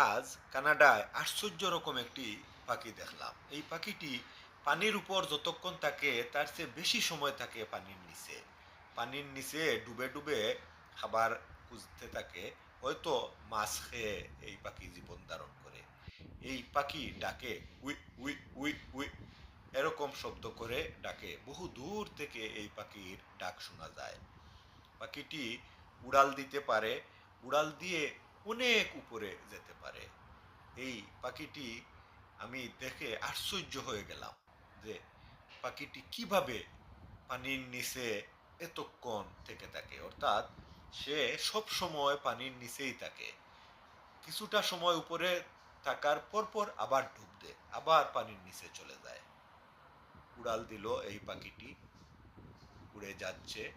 আজ কানাডায় আশ্চর্য রকম একটি পাখি দেখলাম। এই পাখিটি পানির উপর যতক্ষণ থাকে, তার চেয়ে বেশি সময় থাকে পানির নিচে। পানির নিচে ডুবে ডুবে খাবার খুঁজতে থাকে, হয়তো মাছ খেয়ে এই পাখি জীবন ধারণ করে। এই পাখি ডাকে উই উই উই উই, এরকম শব্দ করে ডাকে। বহু দূর থেকে এই পাখির ডাক শোনা যায়। পাখিটি উড়াল দিতে পারে, উড়াল দিয়ে অনেক উপরে যেতে এই পাখিটি আমি দেখে আশ্চর্য হয়ে গেলাম যে পাখিটি কীভাবে পানির নিচে এতক্ষণ থেকে থাকে। অর্থাৎ সে সব সময় পানির নিচেই থাকে। কিছুটা সময় উপরে থাকার পরপর আবার ডুব দেয়, আবার পানির নিচে চলে যায়। উড়াল দিল এই পাখিটি। উড়ে যাচ্ছে।